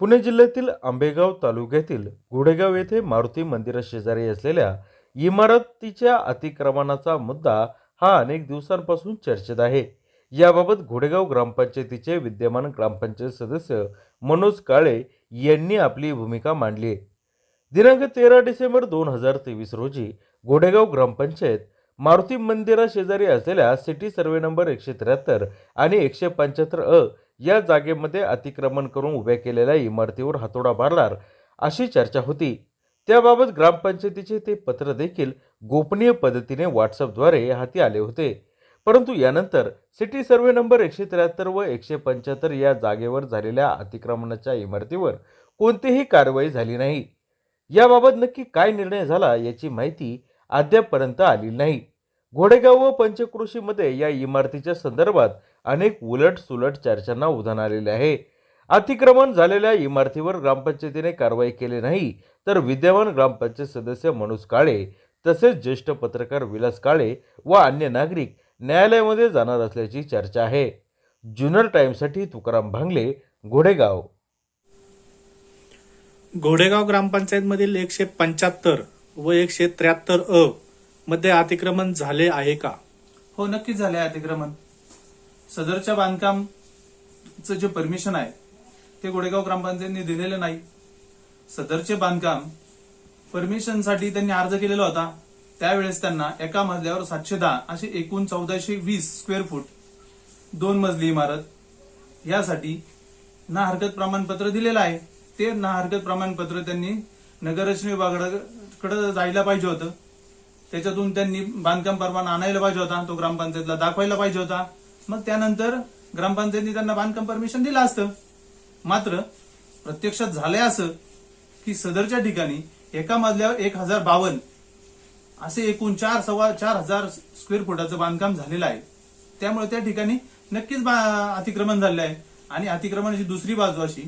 पुणे जिल्ह्यातील आंबेगाव तालुक्यातील घोडेगाव येथे मारुती मंदिराशेजारी असलेल्या इमारतीच्या अतिक्रमणाचा मुद्दा हा अनेक दिवसांपासून चर्चेत आहे. याबाबत घोडेगाव ग्रामपंचायतीचे विद्यमान ग्रामपंचायत सदस्य मनोज काळे यांनी आपली भूमिका मांडली आहे. दिनांक तेरा डिसेंबर दोन हजार तेवीस रोजी घोडेगाव ग्रामपंचायत मारुती मंदिराशेजारी असलेल्या सिटी सर्वे नंबर एकशे त्र्याहत्तर आणि एकशे पंच्याहत्तर अ या जागेमध्ये अतिक्रमण करून उभ्या केलेल्या इमारतीवर हातोडा मारणार अशी चर्चा होती. त्याबाबत ग्रामपंचायतीचे ते पत्र देखील गोपनीय पद्धतीने व्हॉट्सअपद्वारे हाती आले होते. परंतु यानंतर सिटी सर्वे नंबर एकशे त्र्याहत्तर व एकशे पंच्याहत्तर या जागेवर झालेल्या अतिक्रमणाच्या इमारतीवर कोणतीही कारवाई झाली नाही. याबाबत नक्की काय निर्णय झाला याची माहिती अद्यापपर्यंत आली नाही. घोडेगाव व पंचक्रोशीमध्ये या इमारतीच्या संदर्भात अनेक उलट सुलट चर्चांना उधाण आलेले आहे. अतिक्रमण झालेल्या इमारतीवर ग्रामपंचायतीने कारवाई केली नाही तर विद्यमान ग्रामपंचायत सदस्य मनोज काळे तसेच ज्येष्ठ पत्रकार विलास काळे व अन्य नागरिक न्यायालयामध्ये जाणार असल्याची चर्चा आहे. जुन्नर टाइम्ससाठी तुकाराम भांगले घोडेगाव. घोडेगाव ग्रामपंचायतमधील एकशे पंच्याहत्तर व एकशे त्र्याहत्तर अ मध्ये अतिक्रमण झाले आहे का? हो नक्कीच झाले आहे अतिक्रमण. सदरच्या बांधकामचं जे परमिशन आहे ते गोडेगाव ग्रामपंचायतीने दिलेलं नाही. सदरचे बांधकाम परमिशनसाठी त्यांनी अर्ज केलेला होता. त्यावेळेस त्यांना एका मजल्यावर सातशे दहा असे एकूण चौदाशे वीस स्क्वेअर फूट दोन मजली इमारत यासाठी ना हरकत प्रमाणपत्र दिलेलं आहे. ते ना हरकत प्रमाणपत्र त्यांनी नगररचना विभागाकडे जायला पाहिजे होतं. त्याच्यातून त्यांनी बांधकाम परवाना आणायला पाहिजे होता. तो ग्रामपंचायतला दाखवायला पाहिजे होता. मग त्यानंतर ग्रामपंचायतीने त्यांना बांधकाम परमिशन दिलं असतं. मात्र प्रत्यक्षात झालंय असं की सदरच्या ठिकाणी एका मजल्यावर एक हजार बावन्न असे एकूण चार सव्वा चार हजार स्क्वेअर फुटाचं बांधकाम झालेलं आहे. त्यामुळे त्या ठिकाणी नक्कीच बा- अतिक्रमण झालेलं आहे. आणि अतिक्रमणाची दुसरी बाजू अशी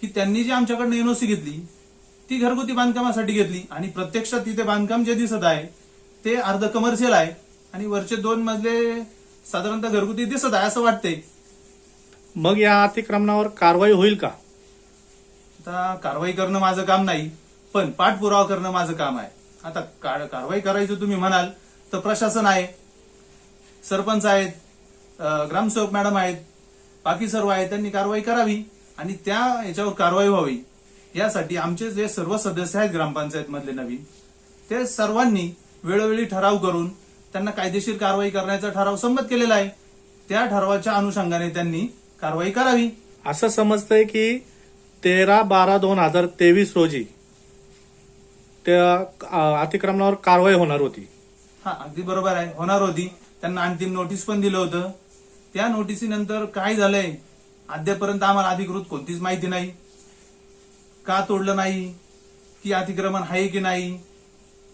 की त्यांनी जी आमच्याकडनं एनओसी घेतली ती घरगुती बांधकामासाठी घेतली आणि प्रत्यक्षात तिथे बांधकाम जे दिसत आहे ते अर्ध कमर्शियल आहे आणि वरचे दोन मजले साधारणतः घरगुती दिसत आहे असं वाटतंय. मग या अतिक्रमणावर कारवाई होईल का? आता कारवाई करणं माझं काम नाही पण पाठपुरावा करणं माझं काम आहे. आता का- कारवाई करायचं तुम्ही म्हणाल तर प्रशासन आहे सरपंच आहेत अं, ग्रामसेवक मॅडम आहेत बाकी सर्व आहेत त्यांनी कारवाई करावी आणि त्या याच्यावर कारवाई व्हावी. यासाठी आमचे जे सर्व सदस्य आहेत ग्रामपंचायत मधले नवीन ते सर्वांनी वेळोवेळी ठराव करून त्यांना कायदेशीर कारवाई करण्याचा ठराव संमत केलेला आहे. त्या ठरावाच्या अनुषंगाने त्यांनी कारवाई करावी. असं समजतंय की तेरा बारा दोन हजार तेवीस रोजी त्या अतिक्रमणावर कारवाई होणार होती. हा अगदी बरोबर आहे. होणार होती. त्यांना अंतिम नोटीस पण दिलं होतं. त्या नोटिसीनंतर काय झालंय? अद्यापर्यंत आम्हाला अधिकृत कोणतीच माहिती नाही. का तोडलं नाही? की अतिक्रमण आहे की नाही?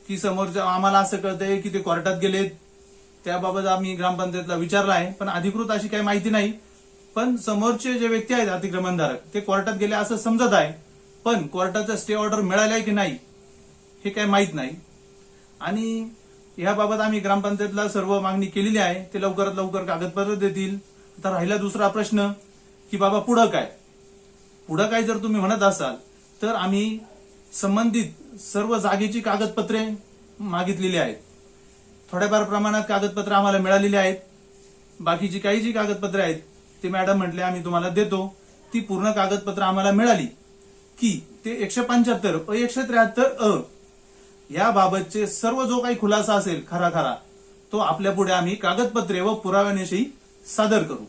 की समोरच्या आम्हाला असं कळतंय की ते कोर्टात गेलेत. त्याबाबत आम्ही ग्रामपंचायतला विचारला आहे पण अधिकृत अशी काही माहिती नाही. पण समोरचे जे व्यक्ती आहेत अतिक्रमणधारक ते कोर्टात गेले असं समजत आहे. पण कोर्टाचा स्टे ऑर्डर मिळालाय की नाही हे काही माहीत नाही. आणि याबाबत आम्ही ग्रामपंचायतला सर्व मागणी केलेली आहे. ते लवकरात लवकर कागदपत्र देतील. आता राहिला दुसरा प्रश्न की बाबा पुढं काय? पुढं काय जर तुम्ही म्हणत असाल तर आम्ही संबंधित सर्व जागेची कागदपत्रे मागितलेली आहेत. थोड्याफार प्रमाणात कागदपत्र आम्हाला मिळालेली आहेत. बाकीची काही जी कागदपत्रे आहेत ते मॅडम म्हटले आम्ही तुम्हाला देतो. ती पूर्ण कागदपत्र आम्हाला मिळाली. की ते एकशे पंच्याहत्तर व एकशे त्र्याहत्तर अ. याबाबतचे सर्व जो काही खुलासा असेल खरा खरा तो आपल्या पुढे आम्ही कागदपत्रे व पुराव्याविषयी सादर करू.